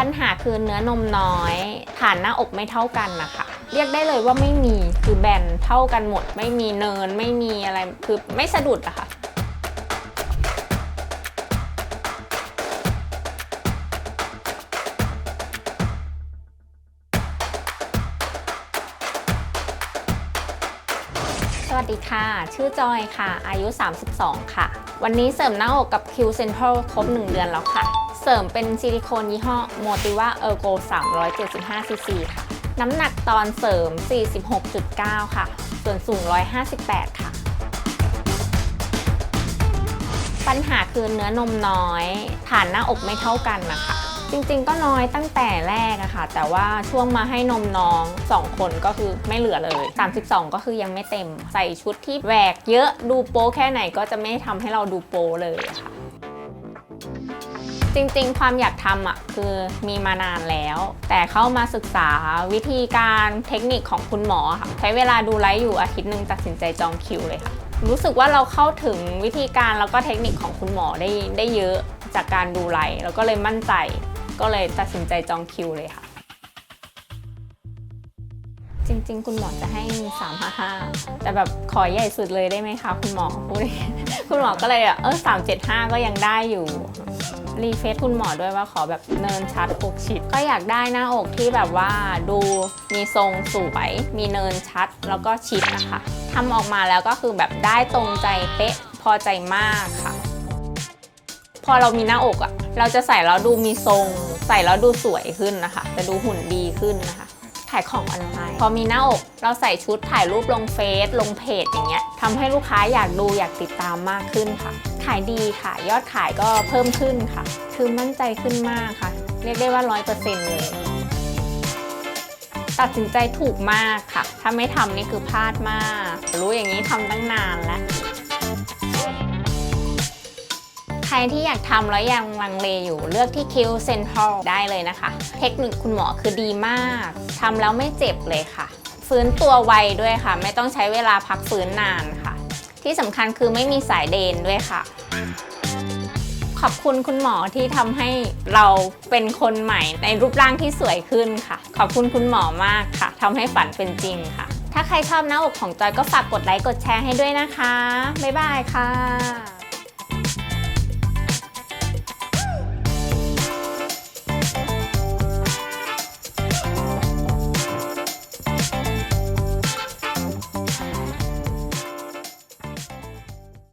ปัญหาคือเนื้อนมน้อย ฐานหน้าอกไม่เท่ากันนะคะ เรียกได้เลยว่าไม่มีคือแบนเท่ากันหมด ไม่มีเนินไม่มีอะไรคือไม่สะดุดอะค่ะสวัสดีค่ะ ชื่อจอยค่ะ อายุ 32 ค่ะ วันนี้เสริมหน้าอกกับ Q Central ครบ 1 เดือนแล้วค่ะ เสริมเป็นซิลิโคนยี่ห้อ Motiva Ergo 375 cc ค่ะ น้ำหนักตอนเสริม 46.9 ค่ะ ส่วนสูง 158 ค่ะ ปัญหาคือเนื้อนมน้อย ฐานหน้าอกไม่เท่ากันนะคะ จริงๆก็น้อยตั้งแต่แรกอะค่ะ แต่ว่าช่วงมาให้นมน้อง 2 คนก็คือไม่เหลือเลย 32 ก็คือยังไม่เต็ม ใส่ชุดที่แหวกเยอะดูโป๊แค่ไหนก็จะไม่ทำให้เราดูโป๊เลยะค่ะ จริงๆ ความอยากทำอะคือมีมานานแล้ว แต่เข้ามาศึกษาวิธีการเทคนิคของคุณหมอค่ะใช้เวลาดูไลฟ์อยู่อาทิตย์หนึ่งตัดสินใจจองคิวเลยค่ะรู้สึกว่าเราเข้าถึงวิธีการแล้วก็เทคนิคของคุณหมอได้ได้เยอะจากการดูไลฟ์แล้วก็เลยมั่นใจ ก็เลยตัดสินใจจองคิวเลยค่ะ จริง ๆ คุณหมอจะให้355แต่แบบขอใหญ่สุดเลยได้ไหมคะ คุณหมอพูดคุณหมอก็เลยอะเออ375ก็ยังได้อยู่รีเฟซคุณหมอด้วยว่าขอแบบเนินชัดอกชิด ก็อยากได้หน้าอกที่แบบว่าดูมีทรงสวย มีเนินชัดแล้วก็ชิดนะคะทำออกมาแล้วก็คือแบบได้ตรงใจเป๊ะพอใจมากค่ะ พอเรามีหน้าอกอะ่ะ เราจะใส่แล้วดูมีทรง ใส่แล้วดูสวยขึ้นนะคะ จะดูหุ่นดีขึ้นนะคะ ขายของออนไลน์พอมีหน้าอกเราใส่ชุดถ่ายรูปลงเฟซลงเพจอย่างเงี้ยทำให้ลูกค้าอยากดูอยากติดตามมากขึ้นค่ะ ขายดีค่ะ ยอดขายก็เพิ่มขึ้นค่ะ คือมั่นใจขึ้นมากค่ะ เรียกได้ว่า 100%เลยตัดสินใจถูกมากค่ะ ถ้าไม่ทำนี่คือพลาดมาก รู้อย่างนี้ทำตั้งนานแล้ว ใครที่อยากทำแล้วยังลังเลอยู่เลือกที่ Q Central ได้เลยนะคะ เทคนิคคุณหมอคือดีมากทำแล้วไม่เจ็บเลยค่ะ ฟื้นตัวไวด้วยค่ะ ไม่ต้องใช้เวลาพักฟื้นนานค่ะ ที่สำคัญคือไม่มีสายเดนด้วยค่ะ ขอบคุณคุณหมอที่ทำให้เราเป็นคนใหม่ในรูปร่างที่สวยขึ้นค่ะ ขอบคุณคุณหมอมากค่ะทำให้ฝันเป็นจริงค่ะ ถ้าใครชอบหน้าอกของจอยก็ฝากกดไลค์กดแชร์ให้ด้วยนะคะบ๊ายบายค่ะ